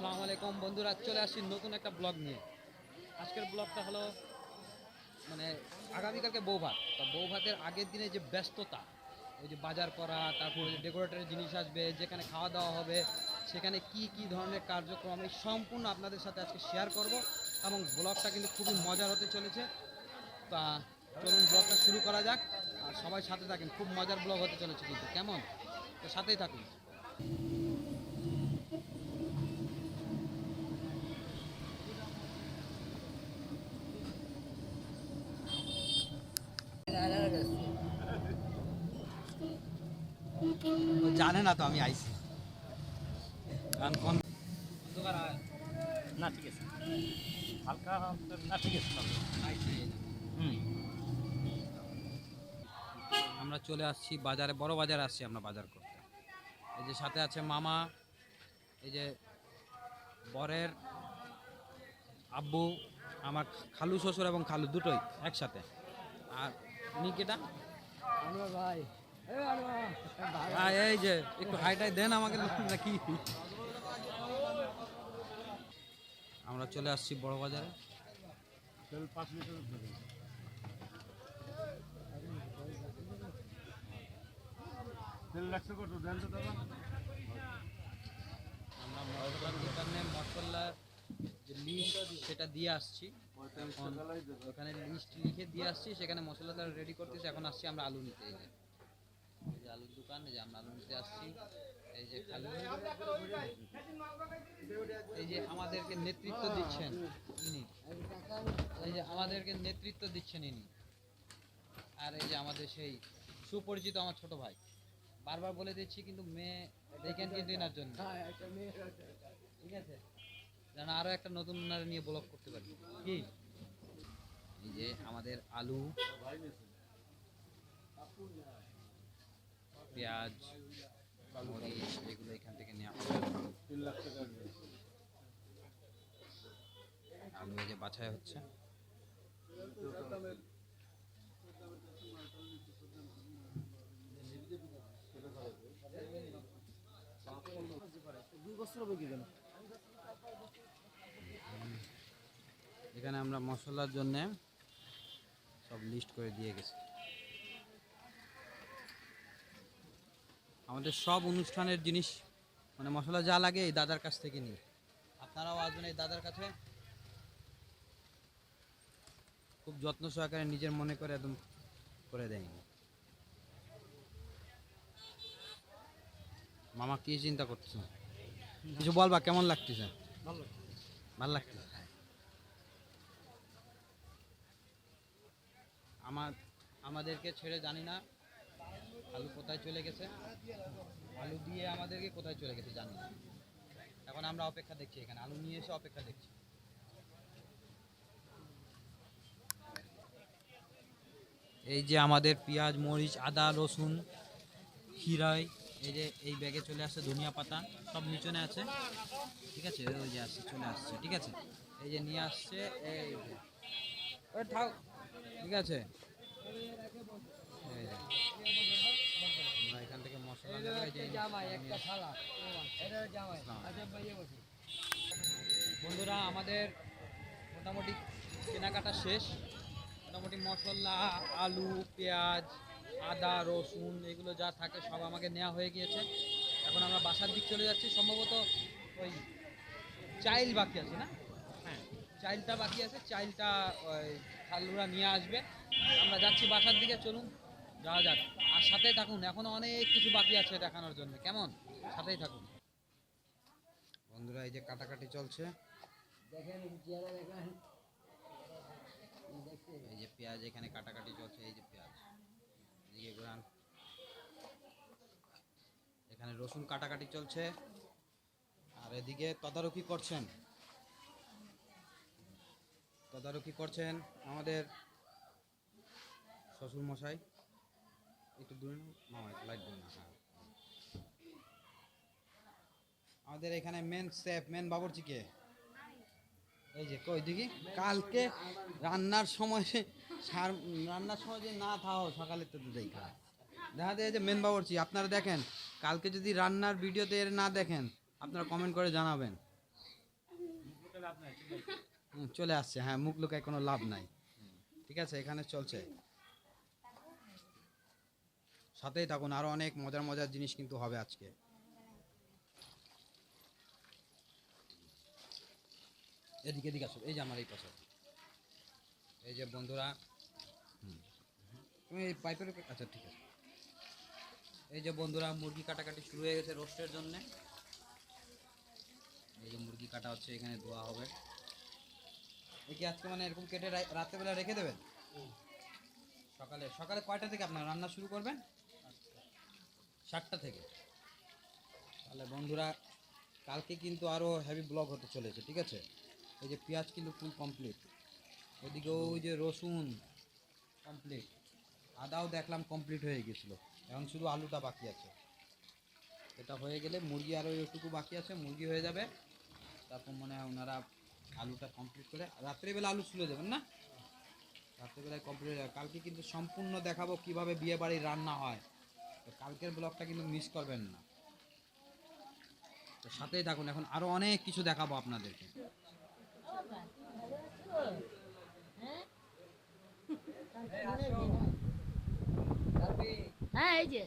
আসসালামু আলাইকুম। বন্ধুরা, চলে আসছি নতুন একটা ব্লগ নিয়ে। আজকের ব্লগটা হলো মানে আগামীকালকে বৌভাত। তো বৌভাতের আগের দিনে যে ব্যস্ততা, ওই যে বাজার করা, তারপরে ডেকোরেটরের জিনিস আসবে, যেখানে খাওয়া দাওয়া হবে, সেখানে কি কি ধরনের কার্যক্রম, আমি সম্পূর্ণ আপনাদের সাথে আজকে শেয়ার করব এবং ব্লগটা কিন্তু খুবই মজার হতে চলেছে। তা চলুন ব্লগটা শুরু করা যাক। আর সবাই সাথে থাকেন, খুব মজার ব্লগ হতে চলেছে কিন্তু, কেমন? তো সাথেই থাকুন। জানে না তো আমি আইছি। আয়। না ঠিক আছে। হালকা না ঠিক আছে হুম। আমরা চলে আসছি বাজারে বড় বাজারে আসছি আমরা বাজার করতে। এই যে সাথে আছে মামা এই যে বরের আব্বু আমার খালু শ্বশুর এবং খালু দুটোই একসাথে। আর নিকেটা ভাই। হ্যাঁ এই যে একটু হাইটাই দেন আমাকে নাকি আমরা চলে আসছি বড় বাজারে। পাঁচ লিটার দেবেন। তেল লাগছে কত? দেন তো দাদা। আমরা মশলার দোকানে মশলার যে লিস্ট সেটা দিয়ে আসছি। ওখানে লিস্ট লিখে দিয়ে আসছি সেখানে মশলাটা রেডি করতেছি এখন আসছি আমরা আলু নিতে। এই যে এই যে আলুর দোকান এই যে আমরা আলু নিতে আসছি। এই যে খালু এই যে আমাদেরকে নেতৃত্ব দিচ্ছেন ইনি। এই যে আমাদেরকে নেতৃত্ব দিচ্ছেন ইনি। আর এই যে আমাদের সেই সুপরিচিত আমার ছোট ভাই। বারবার বলে দিচ্ছি কিন্তু মেয়ে দেখেন কিন্তু এনার জন্য। ঠিক আছে? যেন আরও একটা নতুন ওনারা নিয়ে ব্লগ করতে পারি। কি? এই যে আমাদের আলু পেঁয়াজ মরিচ এগুলো এখান থেকে নেওয়া হবে। আলু এই যে বাছাই হচ্ছে। দুই বছর হবে কি কেন এখানে আমরা মশলার জন্য সব লিস্ট করে দিয়ে গেছি। আমাদের সব অনুষ্ঠানের জিনিস মানে মশলা যা লাগে এই দাদার কাছ থেকে নিই। আপনারাও আসবেন এই দাদার কাছে। খুব যত্ন সহকারে নিজের মনে করে একদম করে দেয়নি মামা কি চিন্তা করতেছে কিছু বলবা, কেমন লাগতেছে? ভালো ভালো লাগতেছে আমার, আমাদেরকে ছেড়ে জানি না। আলু কোথায় চলে গেছে? আলু দিয়ে আমাদেরকে কোথায় চলে গেছে জানি না। এখন আমরা অপেক্ষা দেখছি এখানে। আলু নিয়ে এসে অপেক্ষা দেখছি। এই যে আমাদের পেঁয়াজ, মরিচ, আদা, রসুন খিরাই এই যে এই ব্যাগে চলে আসছে ধনিয়া পাতা সব নিচনে আছে। ঠিক আছে? ওই যে আসছে চলে আসছে। ঠিক আছে? এই যে নিয়ে আসছে এই থাক ঠিক আছে? এখান থেকে মশলা নেব এই যে বন্ধুরা আমাদের মোটামুটি কেনাকাটা শেষ। মোটামুটি মশলা আলু পেঁয়াজ আদা রসুন এগুলো যা থাকে সব আমাকে নেওয়া হয়ে গিয়েছে। এখন আমরা বাসার দিক চলে যাচ্ছি সম্ভবত ওই চাইল বাকি আছে না? হ্যাঁ। চাইলটা বাকি আছে চাইলটা ওই খালুরা নিয়ে আসবে। আমরা যাচ্ছি বাসার দিকে চলুন যাওয়া যাক। আর সাথেই থাকুন এখনও অনেক কিছু বাকি আছে দেখানোর জন্য কেমন? সাথেই থাকুন। বন্ধুরা এই যে কাটাকাটি চলছে। এই যে পেঁয়াজ এখানে কাটাকাটি চলছে এই যে পেঁয়াজ। এখানে রসুন কাটাকাটি চলছে। আর এদিকে তদারকি করছেন। তদারকি করছেন আমাদের শ্বশুর মশাই একটু দূরে লাইট দিন হ্যাঁ। আমাদের এখানে মেন শেফ মেন বাবুর্চি কে এই যে, কই, দেখি? কালকে রান্নার সময় সার রান্নার সময় যে না থাও সকালে তো দেখা দেখা যায় যে মেন বাবুর্চি, আপনারা দেখেন, কালকে যদি রান্নার ভিডিওতে এর না দেখেন, আপনারা কমেন্ট করে জানাবেন। চলে আসছে হ্যাঁ মুখ লুকায় কোনো লাভ নাই। ঠিক আছে, এখানে চলছে। সাথেই থাকুন, আরও অনেক মজার মজার জিনিস কিন্তু হবে আজকে। এদিকে এদিকে আসো এই যে আমার এই পাশে। এই যে বন্ধুরা তুমি এই পাইপের আচ্ছা ঠিক আছে। এই যে বন্ধুরা, মুরগি কাটাকাটি শুরু হয়ে গেছে রোস্টের জন্য। এই যে মুরগি কাটা হচ্ছে, এখানে ধোয়া হবে। এ কি আজকে মানে এরকম কেটে রাত্রেবেলা রেখে দেবেন? সকালে সকালে কয়টা থেকে আপনার রান্না শুরু করবেন? সাতটা থেকে। তাহলে বন্ধুরা, কালকে কিন্তু আরও হেভি ব্লগ হতে চলেছে, ঠিক আছে? এই যে পেঁয়াজ কিন্তু ফুল কমপ্লিট ওদিকে ওই যে রসুন কমপ্লিট আদাও দেখলাম কমপ্লিট হয়ে গেছিল। এখন শুধু আলুটা বাকি আছে। এটা হয়ে গেলে মুরগি আরও একটুকু বাকি আছে, মুরগি হয়ে যাবে। তারপর মনে হয় ওনারা আলুটা কমপ্লিট করে, রাত্রিবেলা আলু ছুলে দেবেন না? রাত্রিবেলায় কমপ্লিট হয়ে যাবে। কালকে কিন্তু সম্পূর্ণ দেখাবো কীভাবে বিয়ে বাড়ির রান্না হয়। তো কালকের ব্লগটা কিন্তু মিস করবেন না। তো সাথেই থাকুন, এখন আরও অনেক কিছু দেখাবো আপনাদেরকে। হ্যাঁ? এই যে